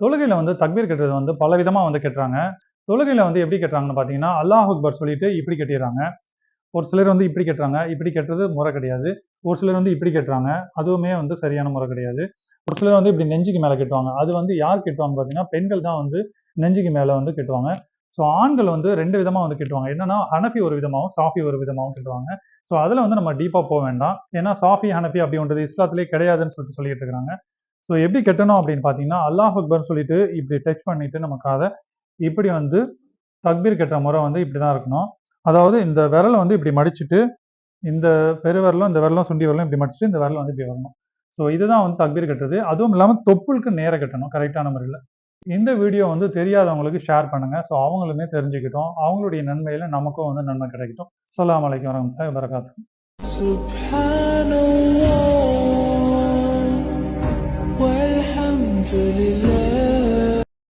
தொழுகையில் வந்து தக்பீர் கட்டுறது வந்து பல விதமாக வந்து கட்டுறாங்க. தொழுகையில் வந்து எப்படி கட்டுறாங்கன்னு பார்த்தீங்கன்னா அல்லாஹ் அக்பர் சொல்லிட்டு இப்படி கட்டிடுறாங்க. ஒரு சிலர் வந்து இப்படி கட்டுறாங்க இப்படி கட்டுறது முறை கிடையாது. ஒரு சிலர் வந்து இப்படி கட்டுறாங்க அதுவுமே வந்து சரியான முறை கிடையாது. ஒரு சிலர் வந்து இப்படி நெஞ்சுக்கு மேலே கட்டுவாங்க. அது வந்து யார் கட்டுவாங்க பார்த்தீங்கன்னா பெண்கள் தான் வந்து நெஞ்சுக்கு மேலே வந்து கட்டுவாங்க. ஸோ ஆண்கள் வந்து ரெண்டு விதமாக வந்து கட்டுவாங்க. என்னன்னா ஹனஃபி ஒரு விதமாகவும் சாஃபி ஒரு விதமாகவும் கட்டுவாங்க. ஸோ அதில் வந்து நம்ம டீப்பாக போக வேண்டாம். ஏன்னா சாஃபி ஹனஃபி அப்படின்றது இஸ்லாத்திலே கிடையாதுன்னு சொல்லிட்டு சொல்லிட்டு இருக்கிறாங்க ஸோ எப்படி கட்டணும் அப்படின்னு பார்த்தீங்கன்னா அல்லாஹ் அக்பர்னு சொல்லிட்டு இப்படி டச் பண்ணிட்டு நம்ம காதை இப்படி வந்து தக்பீர் கட்டுற முறை வந்து இப்படி தான் இருக்கணும். அதாவது இந்த விரலை வந்து இப்படி மடிச்சுட்டு இந்த பெருவிரலும் இந்த விரலும் சுண்டி விரலும் இப்படி மடிச்சுட்டு இந்த விரல் வந்து இப்படி வரணும். ஸோ இதுதான் வந்து தக்பீர் கட்டுறது. அதுவும் இல்லாமல் தொப்புளுக்கு நேர கட்டணும் கரெக்டான முறையில். இந்த வீடியோ வந்து தெரியாதவங்களுக்கு ஷேர் பண்ணுங்கள் ஸோ அவங்களுமே தெரிஞ்சுக்கிட்டோம். அவங்களுடைய நன்மையில் நமக்கும் வந்து நன்மை கிடைக்கட்டும். அஸ்ஸலாமு அலைக்கும் வரமத்துல்லாஹி வரகாத்து Alhamdulillah